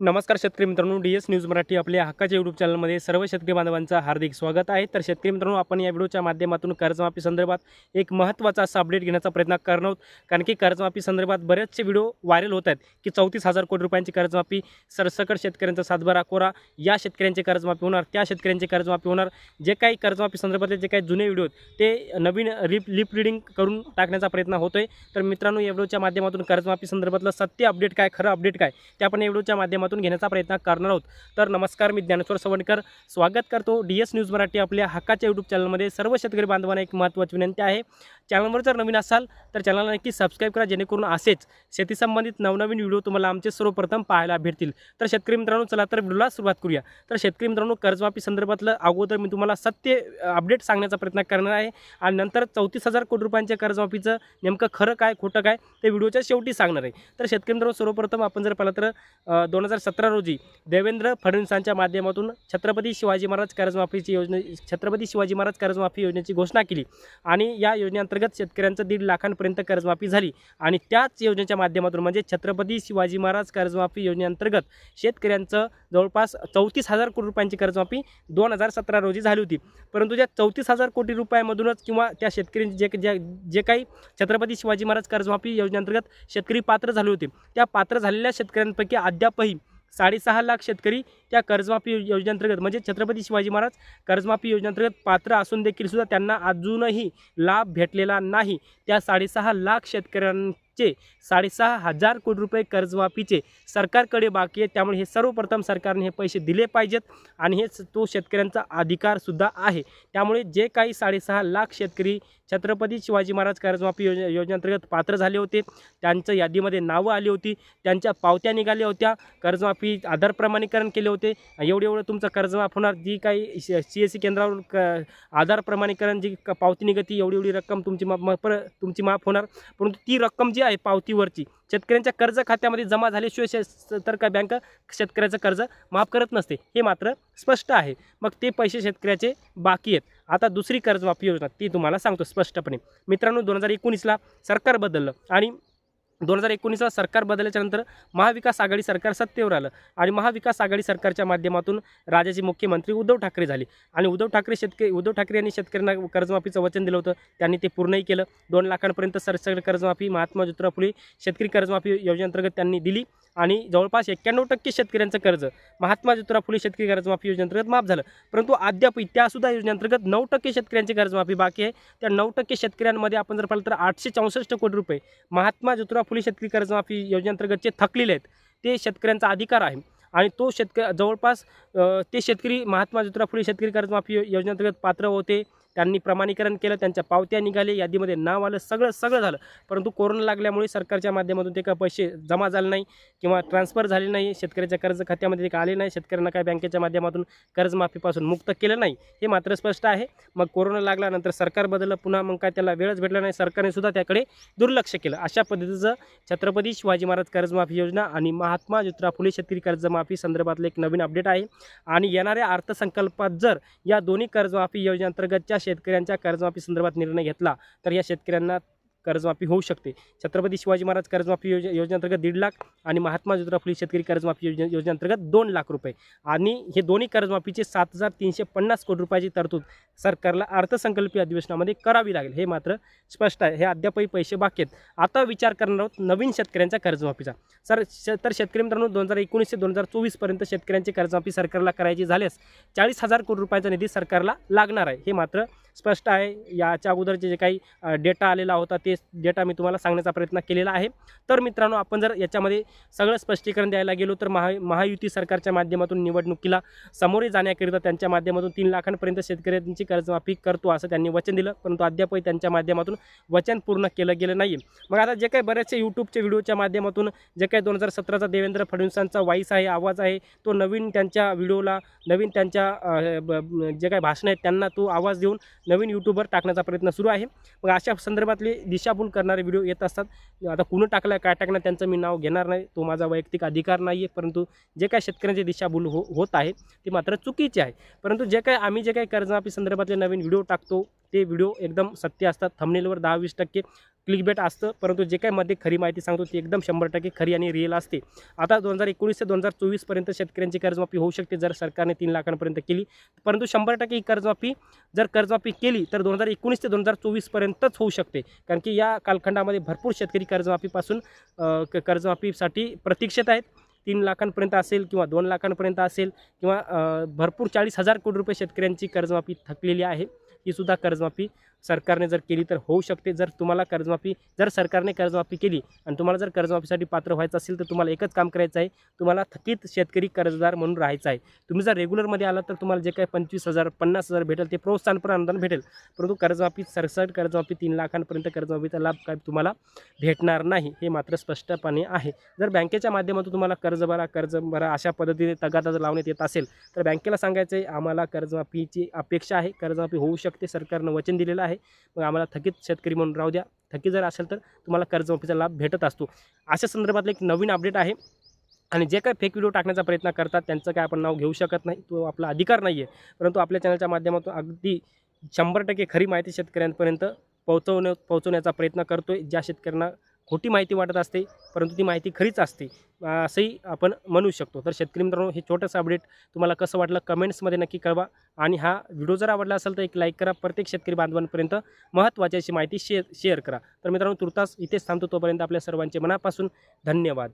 नमस्कार शेतकरी मित्रांनो डी एस न्यूज मराठी आपल्या हक्काच्या यूट्यूब चॅनलमध्ये सर्व शेतकरी बांधवांचं हार्दिक स्वागत आहे. तर शेतकरी मित्रांनो आपण या व्हिडिओच्या माध्यमातून कर्जमाफी संदर्भात एक महत्त्वाचा असा अपडेट घेण्याचा प्रयत्न करणार आहोत. कारण की कर्जमाफी संदर्भात बरेचसे व्हिडिओ व्हायरल होत आहेत की चौतीस हजार कोटी रुपयांची कर्जमाफी सरसकट शेतकऱ्यांचा सातबारा कोरा या शेतकऱ्यांची कर्जमाफी होणार त्या शेतकऱ्यांची कर्जमाफी होणार. जे काही कर्जमाफी संदर्भातले जे काही जुने व्हिडिओ आहेत ते नवीन रिप लिप रिडिंग करून टाकण्याचा प्रयत्न होतोय. तर मित्रांनो या व्हिडिओच्या माध्यमातून कर्जमाफी संदर्भातलं सत्य अपडेट काय खरं अपडेट काय ते आपण या व्हिडिओच्या माध्यमातून घेण्याचा प्रयत्न करणार आहोत. तर नमस्कार मी ज्ञानेश्वर सवणकर. स्वागत करतो डी एस न्यूज मराठी आपल्या हक्काच्या यूट्यूब चॅनलमध्ये. सर्व शेतकरी बांधवांना एक महत्त्वाची विनंती आहे. चॅनलवर जर नवीन असाल तर चॅनलला नक्की सबस्क्राईब करा जेणेकरून असेच शेतीसंबंधित नवनवीन व्हिडिओ तुम्हाला आमचे सर्वप्रथम पाहायला भेटतील. तर शेतकरी मित्रांनो चला तर व्हिडिओला सुरुवात करूया. तर शेतकरी मित्रांनो कर्जमाफी संदर्भातलं अगोदर मी तुम्हाला सत्य अपडेट सांगण्याचा प्रयत्न करणार आहे. आणि नंतर चौतीस हजार कोटी रुपयांच्या कर्जमाफीचं नेमकं खरं काय खोटं काय ते व्हिडिओच्या शेवटी सांगणार आहे. तर शेतकरी मित्रांनो सर्वप्रथम आपण जर पाहिलं तर दोन हजार सतरा रोजी देवेंद्र फडणवीसांच्या माध्यमातून छत्रपती शिवाजी महाराज कर्जमाफीची योजना छत्रपती शिवाजी महाराज कर्जमाफी योजनेची घोषणा केली. आणि या योजनेअंतर्गत शेतकऱ्यांचं दीड लाखांपर्यंत कर्जमाफी झाली. आणि त्याच योजनेच्या माध्यमातून म्हणजे छत्रपती शिवाजी महाराज कर्जमाफी योजनेअंतर्गत शेतकऱ्यांचं जवळपास चौतीस हजार कोटी रुपयांची कर्जमाफी दोन हजार सतरा रोजी झाली होती. परंतु त्या चौतीस हजार कोटी रुपयामधूनच किंवा त्या शेतकऱ्यांची जे जे जे काही छत्रपती शिवाजी महाराज कर्जमाफी योजनेअंतर्गत शेतकरी पात्र झाले होते. त्या पात्र झालेल्या शेतकऱ्यांपैकी अद्यापही साडेसहा लाख शेतकरी त्या कर्जमाफी योजनेअंतर्गत म्हणजे छत्रपती शिवाजी महाराज कर्जमाफी योजनेअंतर्गत पात्र असून देखील सुद्धा त्यांना अजूनही लाभ भेटलेला नाही. त्या साडेसहा लाख शेतकऱ्यां शेतकऱ्यांचे साडेसहा हजार कोटी रुपये कर्जमाफीचे सरकारकडे बाकी आहे. त्यामुळे हे सर्वप्रथम सरकारने हे पैसे दिले पाहिजेत आणि हेच तो शेतकऱ्यांचा अधिकारसुद्धा आहे. त्यामुळे जे काही साडेसहा लाख शेतकरी छत्रपती शिवाजी महाराज कर्जमाफी योजने योजनेअंतर्गत पात्र झाले होते. त्यांचं यादीमध्ये नावं आली होती. त्यांच्या पावत्या निघाल्या होत्या. कर्जमाफी आधार प्रमाणीकरण केले होते. एवढे एवढं तुमचं कर्जमाफ होणार. जी काही सी एस सी केंद्रावर क आधार प्रमाणीकरण जी क- पावती निघती एवढी एवढी रक्कम तुमची माफ पर तुमची माफ होणार. परंतु ती रक्कम जी आहे पावतीवरची. शेतकऱ्यांच्या कर्ज खात्यामध्ये जमा झाल्याशिवाय शे तर का बँक शेतकऱ्याचं कर्ज माफ करत नसते. हे मात्र स्पष्ट आहे. मग ते पैसे शेतकऱ्याचे बाकी आहेत. आता दुसरी कर्जमाफी योजना ती तुम्हाला सांगतो स्पष्टपणे. मित्रांनो दोन हजार एकोणीसला सरकार बदललं आणि दोन हजार एकोणीसला सरकार बदलल्याच्या नंतर महाविकास आघाडी सरकार सत्तेवर आलं आणि महाविकास आघाडी सरकारच्या माध्यमातून राज्याचे मुख्यमंत्री उद्धव ठाकरे झाले. आणि उद्धव ठाकरे शेतकरी उद्धव ठाकरे यांनी शेतकऱ्यांना कर्जमाफीचं वचन दिलं होतं. त्यांनी ते पूर्णही केलं. दोन लाखांपर्यंत सरसकट कर्जमाफी महात्मा ज्योतिराव फुले शेतकरी कर्जमाफी योजनेअंतर्गत त्यांनी दिली आणि जवळपास एक्क्याण्णव टक्के शेतकऱ्यांचं कर्ज महात्मा ज्योतिराव फुले शेतकरी कर्जमाफी योजनेअंतर्गत माफ झालं. परंतु अद्यापही त्यासुद्धा योजनेअंतर्गत नऊ टक्के शेतकऱ्यांची कर्जमाफी बाकी आहे. त्या नऊ टक्के शेतकऱ्यांमध्ये आपण जर पाहिलं तर आठशे चौसष्ट कोटी रुपये महात्मा ज्योतिराव फुले शेतकरी कर्जमाफी योजनेअंतर्गत जे थकलेले आहेत ते शेतकऱ्यांचा अधिकार आहे. आणि तो शेतक जवळपास ते शेतकरी महात्मा ज्योतिराव फुले शेतकरी कर्जमाफी योजनेअंतर्गत पात्र होते. त्यांनी प्रमाणीकरण केलं त्यांच्या पावत्या निघाले यादीमध्ये नाव आलं सगळं सगळं झालं. परंतु कोरोना लागल्यामुळे सरकारच्या माध्यमातून ते काय पैसे जमा झाले नाही किंवा ट्रान्सफर झाले नाही शेतकऱ्याच्या कर्ज खात्यामध्ये ते काय आले नाही शेतकऱ्यांना काय बँकेच्या माध्यमातून कर्जमाफीपासून मुक्त केलं नाही हे मात्र स्पष्ट आहे. मग कोरोना लागल्यानंतर सरकार बदललं पुन्हा मग काय त्याला वेळच भेटला नाही सरकारने सुद्धा त्याकडे दुर्लक्ष केलं. अशा पद्धतीचं छत्रपती शिवाजी महाराज कर्जमाफी योजना आणि महात्मा ज्योतिराव फुले शेतकरी कर्जमाफी संदर्भातलं एक नवीन अपडेट आहे. आणि येणाऱ्या अर्थसंकल्पात जर या दोन्ही कर्जमाफी योजनेअंतर्गतच्या शेतकऱ्यांच्या कर्जमाफी संदर्भात निर्णय घेतला तर या शेतकऱ्यांना कर्जमाफी होऊ शकते. छत्रपती शिवाजी महाराज कर्जमाफी योज योजनेअंतर्गत दीड लाख आणि महात्मा ज्योतिराव फुले शेतकरी कर्जमाफी योजने योजनेअंतर्गत दोन लाख रुपये. आणि हे दोन्ही कर्जमाफीचे सात हजार तीनशे पन्नास कोटी रुपयाची तरतूद सरकारला अर्थसंकल्पीय अधिवेशनामध्ये करावी लागेल. हे मात्र स्पष्ट आहे. हे अद्यापही पैसे बाकी आहेत. आता विचार करणार आहोत नवीन शेतकऱ्यांच्या कर्जमाफीचा. सर श तर शेतकरी मित्रांनो दोन हजार एकोणीस ते दोन हजार चोवीसपर्यंत शेतकऱ्यांची कर्जमाफी सरकारला करायची झाल्यास चाळीस हजार कोटी रुपयाचा निधी सरकारला लागणार आहे. हे मात्र स्पष्ट आहे. याच्या अगोदरचे जे काही डेटा आलेला होता ते डेटा मी तुम्हाला सांगण्याचा प्रयत्न केलेला आहे. तर मित्रांनो आपण जर याच्यामध्ये सगळं स्पष्टीकरण द्यायला गेलो तर महा महायुती सरकारच्या माध्यमातून निवडणुकीला सामोरे जाण्याकरिता त्यांच्या माध्यमातून तीन लाखांपर्यंत शेतकऱ्यांची कर्जमाफी करतो असं त्यांनी वचन दिलं. परंतु अद्यापही त्यांच्या माध्यमातून वचन पूर्ण केलं गेलं नाही मग आता जे काही बरेचसे यूट्यूबच्या व्हिडिओच्या माध्यमातून जे काही दोन हजार सतराचा देवेंद्र फडणवीसांचा वाईस आहे आवाज आहे तो नवीन त्यांच्या व्हिडिओला नवीन त्यांच्या ब- जे काही भाषणं आहेत त्यांना तो आवाज देऊन नवीन यूट्यूबवर टाकण्याचा प्रयत्न सुरू आहे. मग अशा संदर्भातले दिशाभूल करणारे व्हिडिओ येत असतात. आता कुणं टाकलं काय टाकणं त्यांचं मी नाव घेणार नाही. तो माझा वैयक्तिक अधिकार नाही आहे परंतु जे काय शेतकऱ्यांची दिशाभूल हो होत आहे ती मात्र चुकीची आहे. परंतु जे काय आम्ही जे काही कर्जमाफी संदर्भातले नवीन व्हिडिओ टाकतो ते व्हिडिओ एकदम सत्य असतात. थंबनेलवर दहा वीस टक्के क्लिक बेट असतं. परंतु जे काही मध्ये खरी माहिती सांगतो ती एकदम शंभर टक्के खरी आणि रिअल असते. आता दोन हजार एकोणीस ते दोन हजार चोवीसपर्यंत शेतकऱ्यांची कर्जमाफी होऊ शकते जर सरकारने तीन लाखांपर्यंत केली. परंतु शंभर टक्के ही कर्जमाफी जर कर्जमाफी केली तर दोन हजार एकोणीस ते दोन हजार चोवीसपर्यंतच होऊ शकते. कारण की या कालखंडामध्ये भरपूर शेतकरी कर्जमाफीपासून क- कर्जमाफीसाठी प्रतीक्षेत आहेत. तीन लाखांपर्यंत असेल किंवा दोन लाखांपर्यंत असेल किंवा भरपूर चाळीस हजार कोटी रुपये शेतकऱ्यांची कर्जमाफी थकलेली आहे. ही सुद्धा कर्जमाफी सरकारने जर केली तर होऊ शकते. जर तुम्हाला कर्जमाफी जर सरकारने कर्जमाफी केली आणि तुम्हाला जर कर्जमाफीसाठी पात्र व्हायचं असेल तर तुम्हाला एकच काम करायचं आहे. तुम्हाला थकीत शेतकरी कर्जदार म्हणून राहायचं आहे. तुम्ही जर रेग्युलरमध्ये आला तर तुम्हाला जे काही पंचवीस हजार पन्नास हजार भेटेल ते प्रोत्साहनपर अनुदान भेटेल. परंतु कर्जमाफी सरसट कर्जमाफी तीन लाखांपर्यंत कर्जमाफीचा लाभ काय तुम्हाला भेटणार नाही हे मात्र स्पष्टपणे आहे. जर बँकेच्या माध्यमातून तुम्हाला कर्ज भरा कर्ज भरा अशा पद्धतीने तगादा जर लावण्यात येत असेल तर बँकेला सांगायचं आहे आम्हाला कर्जमाफीची अपेक्षा आहे. कर्जमाफी होऊ शकते. सरकारनं वचन दिलेलं आहे. मग आम्हाला थकीत शेतकरी म्हणून राहू द्या. थकीत जर असेल तर तुम्हाला कर्जमाफीचा लाभ भेटत असतो. अशा संदर्भातलं एक नवीन अपडेट आहे. आणि जे काय फेक व्हिडिओ टाकण्याचा प्रयत्न करतात त्यांचं काय आपण नाव घेऊ शकत नाही. तो आपला अधिकार नाही आहे परंतु आपल्या चॅनलच्या माध्यमातून अगदी शंभर टक्के खरी माहिती शेतकऱ्यांपर्यंत पोहोचवण्या पोहोचवण्याचा प्रयत्न करतो आहे ज्या शेतकऱ्यांना खोटी माहिती वाटत असते परंतु ती माहिती खरीच असते असंही आपण म्हणू शकतो. तर शेतकरी मित्रांनो हे छोटंसं अपडेट तुम्हाला कसं वाटलं कमेंट्समध्ये नक्की कळवा आणि हा व्हिडिओ जर आवडला असेल तर एक लाईक करा. प्रत्येक शेतकरी बांधवांपर्यंत महत्त्वाची अशी माहिती शेअर शेअर करा. तर मित्रांनो तुर्तास इथेच थांबतो तोपर्यंत आपल्या सर्वांचे मनापासून धन्यवाद.